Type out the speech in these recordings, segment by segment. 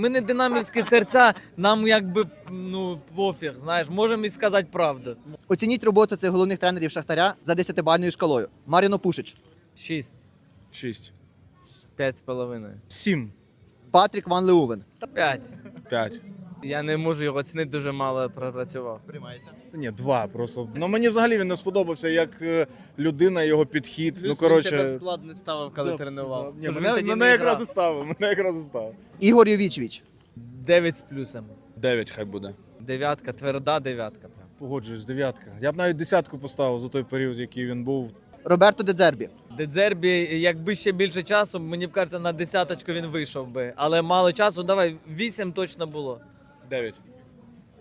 Ми не динамівські серця, нам якби ну пофіг, знаєш, можемо і сказати правду. Оцініть роботу цих головних тренерів Шахтаря за 10-бальною шкалою. Маріно Пушич, Шість, Шість. п'ять з половиною. Сім. Патрік Ван Леувен. Та п'ять. П'ять. Я не можу його оцінити, дуже мало пропрацював. Приймається. Та ні, два просто. Ну мені взагалі він не сподобався як е, людина, його підхід. Плюс ну він тебе коротше. склад не ставив, коли Да, тренував. Ні, Тож він мене тоді мене не якраз грав. і ставив. Мене якраз і ставив. Ігор Йовічевич, Дев'ять з плюсом. Дев'ять хай буде. Дев'ятка, тверда дев'ятка. Прям. Погоджуюсь, дев'ятка. Я б навіть десятку поставив за той період, який він був. Роберто Дедзербі, Дедзербі, якби ще більше часу, мені б кажеться, на десяточку він вийшов би. Але мало часу, давай, вісім точно було. Дев'ять.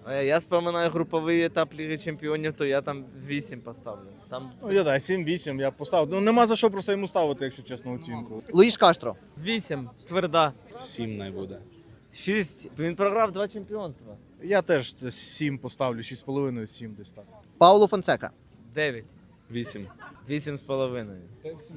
Е, Я споминаю груповий етап Ліги Чемпіонів, то я там вісім поставлю. Там Ну я так, 7-8 я поставив. Ну нема за що просто йому ставити, якщо чесно, оцінку. Луїш Каштро, вісім, тверда. Сім най буде. Шість. Він програв два чемпіонства. Я теж 7 поставлю, 6,5, 7 десь так. Пауло Фонсека, Дев'ять. Вісім. Вісім з половиною.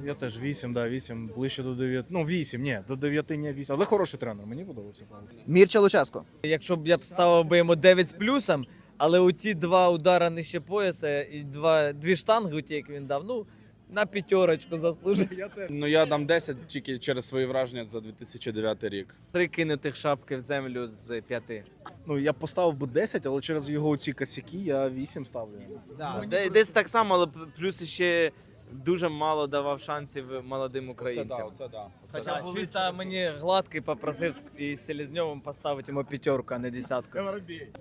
Я теж 8, да, 8, ближче до 9. Ну, 8, ні, до 9 ні, 8. Але хороший тренер, мені подобався. Мірча Луческо, Якщо б я б ставив би йому 9 з плюсом, але у ті два удара нижче пояса і два, дві штанги, у ті, як він дав, ну, на п'ятерочку заслужив. Ну я дам 10 тільки через свої враження за 2009 рік. Прикинутих шапки в землю з п'яти. Ну, я б поставив би 10, але через його ці косяки я 8 ставлю. Да. Де- Десь так само, але плюс ще дуже мало давав шансів молодим українцям. Оце да. Хоча чисто мені гладкий попросив із Селезньовим поставити йому п'ятерку, а не десятку.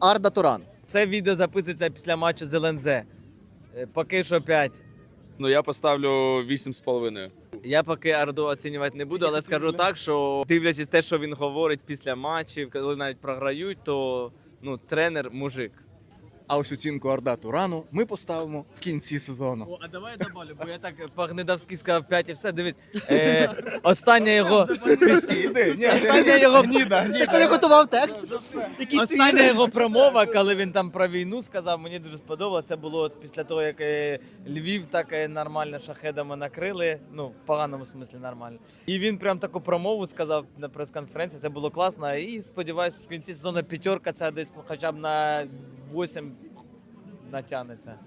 Арда Туран, Це відео записується після матчу з ЛНЗ. Е, Поки що 5. Ну я поставлю вісім з половиною. Я поки Арду оцінювати не буду, але скажу так, що дивлячись те, що він говорить після матчів, коли навіть програють, то ну, тренер мужик. А ось оцінку Арда Турану ми поставимо в кінці сезону. О, а давай я добавлю, бо я так по-гнидавськи сказав 5 і все. Дивись, е, остання його остання його Ти коли готував текст? Якийсь Остання його промова, коли він там про війну сказав, мені дуже сподобалося. Це було от після того, як е, Львів так е, нормально шахедами накрили. Ну, в поганому смислі нормально. І він прям таку промову сказав на прес-конференції. Це було класно. І сподіваюся, в кінці сезону п'ятерка ця десь ну, хоча б на 8 натягнеться.